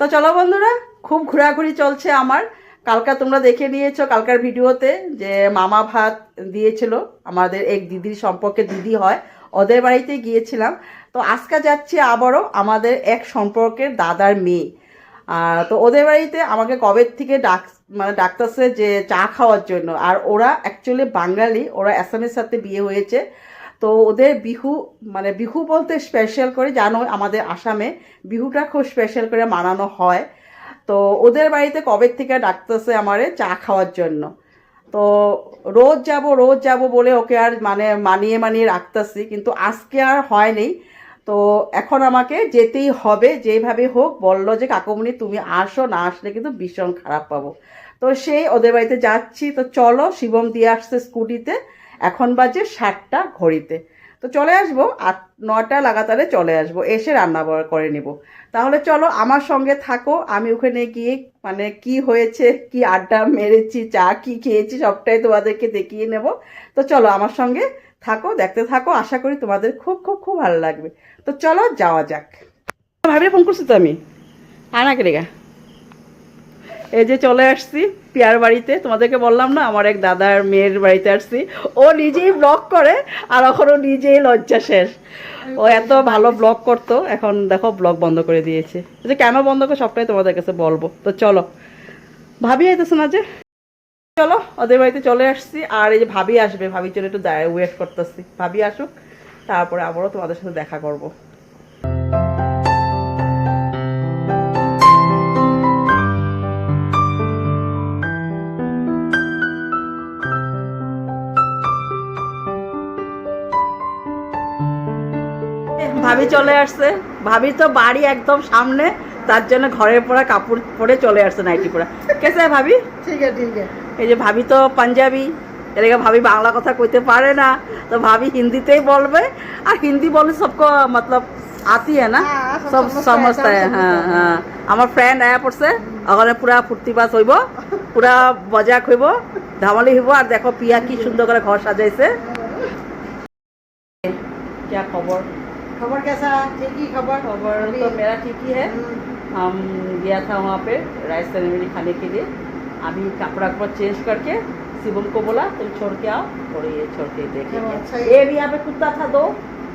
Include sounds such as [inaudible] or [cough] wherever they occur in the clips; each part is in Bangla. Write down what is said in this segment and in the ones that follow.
তো চলো বন্ধুরা, খুব ঘোরাঘুরি চলছে আমার। কালকা তোমরা দেখে নিয়েছো কালকার ভিডিওতে যে মামা ভাত দিয়েছিল। আমাদের এক দিদির সম্পর্কে দিদি হয়, ওদের বাড়িতে গিয়েছিলাম। তো আজকে যাচ্ছি আবারও আমাদের এক সম্পর্কের দাদার মেয়ে। তো ওদের বাড়িতে আমাকে কবে থেকে ডাক মানে ডাকতেছে যে চা খাওয়ার জন্য। আর ওরা অ্যাকচুয়ালি বাঙালি, ওরা অ্যাসামের সাথে বিয়ে হয়েছে। তো ওদের বিহু মানে বিহু বলতে স্পেশাল করে জানো আমাদের আসামে বিহুটা খুব স্পেশাল করে মানানো হয়। তো ওদের বাড়িতে কবে থেকে ডাকতেছে আমারে চা খাওয়ার জন্য। তো রোজ যাব রোজ যাব বলে ওকে আর মানে মানিয়ে মানিয়ে রাখতেছি, কিন্তু আজকে আর হয়নি। তো এখন আমাকে যেতেই হবে, যেভাবে হোক বলল যে কাকুমনি তুমি আসো, না আসলে কিন্তু ভীষণ খারাপ পাবো। তো সেই ওদের বাড়িতে যাচ্ছি। তো চলো, শিবম দিয়ে আসছে স্কুটিতে। এখন বাজে সাতটা ঘড়িতে। তো চলে আসব, আট নটা লাগাতারে চলে আসব, এসে রান্না করে নেব। তাহলে চলো আমার সঙ্গে থাকো, আমি ওখানে গিয়ে মানে কি হয়েছে, কি আড্ডা মেরেছি, চা কি খেয়েছি, সবটাই তোমাদেরকে দেখিয়ে নেব। তো চলো আমার সঙ্গে থাকো, দেখতে থাকো, আশা করি তোমাদের খুব খুব খুব ভালো লাগবে। তো চলো যাওয়া যাক। ভাবি ফোন করছি তো আমি। আনা রেগা এই যে চলে আসছি। পিয়ার বাড়িতে তোমাদেরকে বললাম না আমার এক দাদার মেয়ের বাড়িতে আসছি। ও নিজেই ব্লগ করে আর এখন ও নিজেই লজ্জা শেষ। ও এত ভালো ব্লগ করতো এখন দেখো ব্লগ বন্ধ করে দিয়েছে। যে কেন বন্ধ করে সবটাই তোমাদের কাছে বলব। তো চলো ভাবি আইতেছে না যে? চলো ওদের বাড়িতে চলে আসছি আর এই যে ভাবি আসবে ভাবির জন্য একটু ওয়েট করতেছি। ভাবি আসুক তারপরে আবারও তোমাদের সাথে দেখা করব। ভাবি চলে আসছে ভাবি তো বাড়ি একদম সামনে তার জন্য ঘরের পরা কাপড় পরে চলে আসছে নাইটি পরা কেসে ভাবি ठीक है ठीक है এই যে ভাবি তো পাঞ্জাবি এদিকে ভাবি বাংলা কথা কইতে পারে না তো ভাবি হিন্দিতেই বলবে আর হিন্দি বলে সবকো মতলব আতি है না হ্যাঁ, সব সব সমস্ত সমস্ত হয়, হ্যাঁ হ্যাঁ আমার ফ্রেন্ড আয়া পড়ছে ওখানে পুরা ফুর্তিবাস হইব পুরা বজাক হইব ধামালি হইব আর দেখো পিয়া কি সুন্দর করে ঘর সাজাইছে क्या खबर खबर कैसा ठीक ही खबर खबर अभी- तो मेरा ठीक ही है हम्म, हम गया था वहाँ पे राइस सेरेमनी खाने के लिए अभी कपड़ा कपड़ा चेंज करके शिवम को बोला तुम छोड़ के आओ और ये छोड़ के देखे चलो, अच्छा ही- ये भी यहाँ पे कुत्ता था दो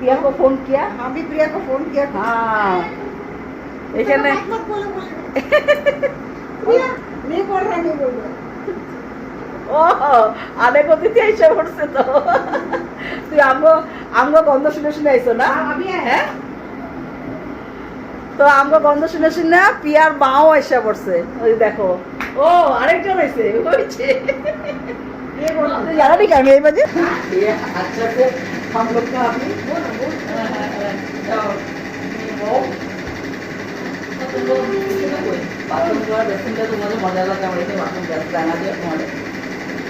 पिया को फोन किया हाँ भी प्रिया को फोन किया हाँ এখানে मत मत बोलो बोलो [laughs] ও অনেক অতিথি এসে পড়ছে তো তুই আমগো আমগো গন্ধ শুনে শুনে আইছো না हाँ, अभी है হ্যাঁ তো আমগো গন্ধ শুনে শুনে পিয়ার মাও এসে পড়ছে ওই দেখো ও আরেকজন হয়েছে হয়েছে ये बोलो জানা নি আমি এই বাজে আচ্ছা से हम लोग का अभी বাথরুম করা বেসিনটা তোমাদের মজা লাগে আমার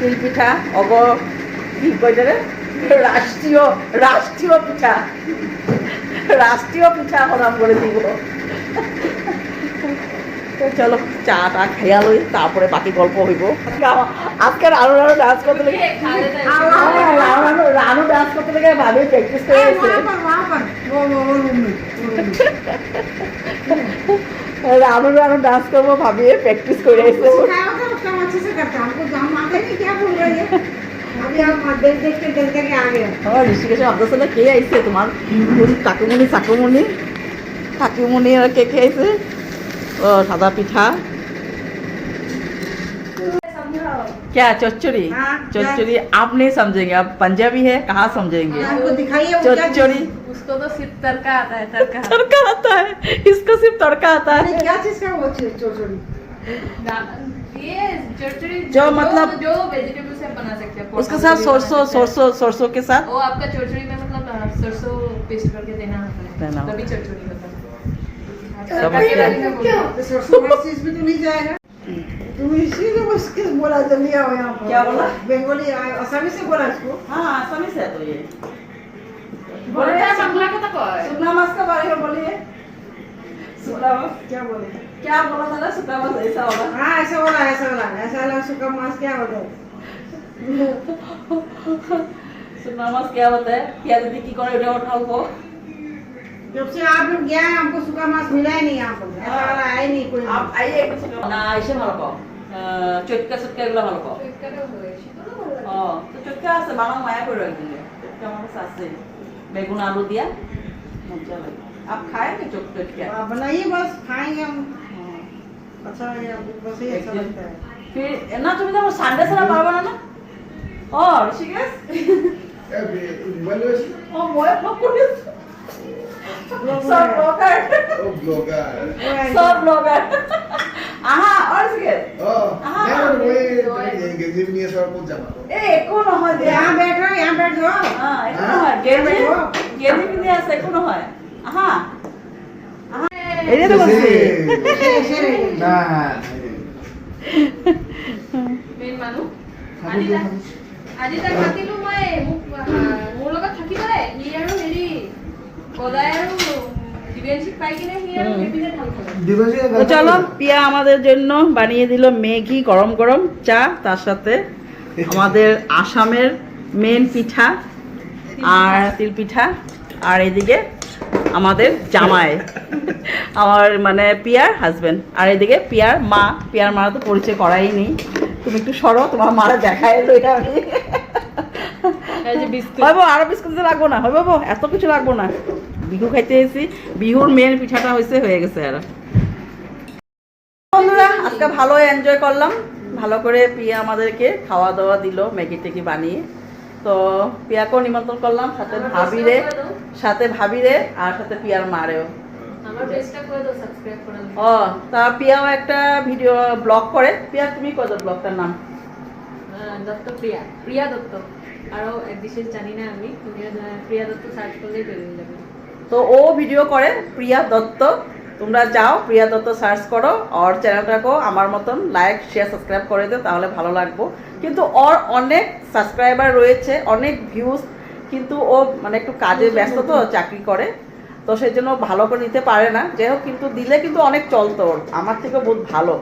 তিল পিঠা অব, কি কইলে রাষ্ট্রীয় রাষ্ট্রীয় পিঠা। রাষ্ট্রীয় পিঠা এখন করে দিব। চলো চা টা খেয়া লই, তারপরে বাকি গল্প হইব। আজকে রানু রানু ডান্স করতে লেগে রানু ডান্স করতে লেগে ভালোই প্র্যাকটিস করে রানু রানু ডান্স করব ভাবিয়ে প্র্যাকটিস করে এসে अच्छे से करते हैं हमको हम आते नहीं क्या बोल रही है अभी हम देख देख के देख के आ गए আমার ঋষিকেশের অর্ধশালা কে আইছে তোমার কোন কাকুমণি চাকুমণি কাকুমণি আর কে কে আইছে ও সাদা পিঠা क्या चौचरी हाँ, चौचरी आप नहीं समझेंगे आप पंजाबी है कहाँ समझेंगे आपको दिखाइए वो क्या चौचरी उसको तो सिर्फ तड़का आता है तड़का तड़का आता है इसको सिर्फ तड़का आता अरे है क्या चीज का वो चीज चोचोरी ये चटचड़ी जो मतलब- जो वेजिटेबल से आप बना सकते हैं उसके साथ सरसों सरसों सरसों के साथ? वो आपका चटचड़ी में मतलब सरसों पेस्ट करके देना होता है। देना तभी चटचड़ी होता है। समझ तो सरसों का चीज़ भी तो नहीं जाएगा। तुम इसी को बस किस बोला जल्दी आओ यहाँ पर। क्या बोला? बंगाली आसामी से बोला इसको। हाँ आसामी से है तो ये। बोले तो मास का बारे में बोलिए। सुखना मास क्या बोले क्या बोला था ना सुखना मास ऐसा होगा हाँ ऐसा बोला ऐसा बोला ऐसा वाला सुखा मांस क्या होता है सुखना मास क्या होता है क्या दीदी की करे उठा उठाओ को जब से आप लोग गया है हमको सुखा मांस मिला ही नहीं यहाँ पर ऐसा वाला आया ही नहीं कोई आप आइए एक सुखना ना ऐसे ভালো পাও চটকা চটকা এগুলো ভালো পাও ও তো চটকা আছে বানাও মায়া করে একদিন চটকা আমার কাছে আছে বেগুন আলু দিয়া মজা লাগে आप खाएंगे चट चटका आप बनाइए बस खाएंगे हम अच्छा है हमको बस ही अच्छा लगता है फिर ना তুমি তো সানডে ছাড়া পারবে না না ও ঋষিকেশ ও মই ব্লগ কৰি আছো সব ব্লগার Oh, blogger. সব ব্লগার আহা और Rishikesh Oh, Ah, now okay. we engaging me as well put এ একো নহয় দিয়া यहाँ बैठ रहो यहाँ बैठ जाओ হ্যাঁ একো নহয় গেলি গেলি পিন্ধি আছে একো নহয় আহা। আহা। তো বলছি Nah. মেইন মানুহ আজি তাক মাতিলো মই মোক মোৰ লগত থাকিলে সি আৰু হেৰি গদাই আৰু দিব্যাঞ্চিক পাই কিনে সি আৰু হুম। সেইপিনে ঢাল খালে তো চলো পিয়া আমাদের জন্য বানিয়ে দিল ম্যাগি গরম গরম চা তার সাথে আমাদের আসামের মেন পিঠা আর তিল পিঠা। আর এদিকে আমাদের জামাই। আমার মানে পিয়ার হাজবেন্ড আর এদিকে পিয়ার মা। পিয়ার মারা তো পরিচয় করাই নেই। তুমি একটু সরো তোমার মারা দেখায় এলো এটা আমি। হইব আরও বিস্কুট লাগবো না। হইব এত কিছু লাগবো না। বিহু খাইতে এসেছি। বিহুর মেন পিঠাটা হয়েছে হয়ে গেছে আর। বন্ধুরা আজকে ভালো এনজয় করলাম। ভালো করে পিয়া আমাদেরকে খাওয়া দাওয়া দিল ম্যাগি টেগি বানিয়ে। তো পিয়াকেও নিমন্ত্রণ করলাম সাথে ভাবিরে। সাথে ভাবিরে আর সাথে পিয়ার মারেও। ও তা পিয়াও একটা ভিডিও ব্লগ করে। পিয়া তুমি কত ব্লগটার নাম? দত্ত প্রিয়া। প্রিয়া দত্ত। আরও এক বিশেষ জানি না আমি। প্রিয়া দত্ত সার্চ করলেই বেরিয়ে যাবে। তো ও ভিডিও করে প্রিয়া দত্ত। তোমরা যাও প্রিয়া দত্ত সার্চ করো ওর চ্যানেলটাকেও আমার মতন। লাইক শেয়ার সাবস্ক্রাইব করে দিও তাহলে ভালো লাগবো। কিন্তু ওর অনেক সাবস্ক্রাইবার রয়েছে অনেক ভিউজ কিন্তু ও মানে একটু কাজে ব্যস্ত তো, চাকরি করে। তো সেই জন্য ভালো করে নিতে পারে না। যাই হোক, কিন্তু দিলে কিন্তু অনেক চলতো ওর। আমার থেকে বহুত ভালো।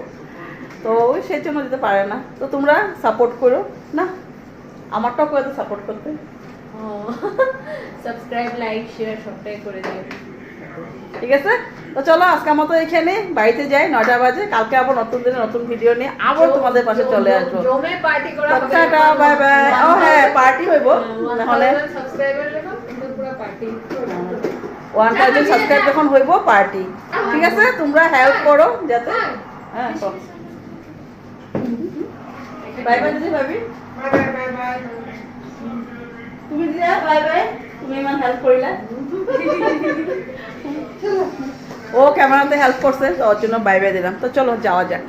তো ওই সেই জন্য দিতে পারে না। তো তোমরা সাপোর্ট করো। না? আমারটাও করে সাপোর্ট করতে। সাবস্ক্রাইব লাইক শেয়ার সবটাই করে দিও। ঠিক আছে? তো চলো আজকে মতো এখানে বাড়িতে যাই নয়টা বাজে। কালকে আবার নতুন দিনে নতুন ভিডিও নিয়ে আবার তোমাদের পাশে চলে আসব। আচ্ছা, ও হ্যাঁ পার্টি হইব। নাহলে ওয়ান থাউজেন্ড সাবস্ক্রাইব যখন হইব পার্টি ঠিক আছে? তোমরা হেল্প করো যাতে হ্যাঁ, হ্যাঁ বাই বাই দিদি ভাবি। তুমি দিদি বাই বাই। তুমি ইমান হেল্প ও ক্যামেরাতে হেল্প করছে, তো ওর জন্য বাই বাই দিলাম। তো চলো, যাওয়া যাক।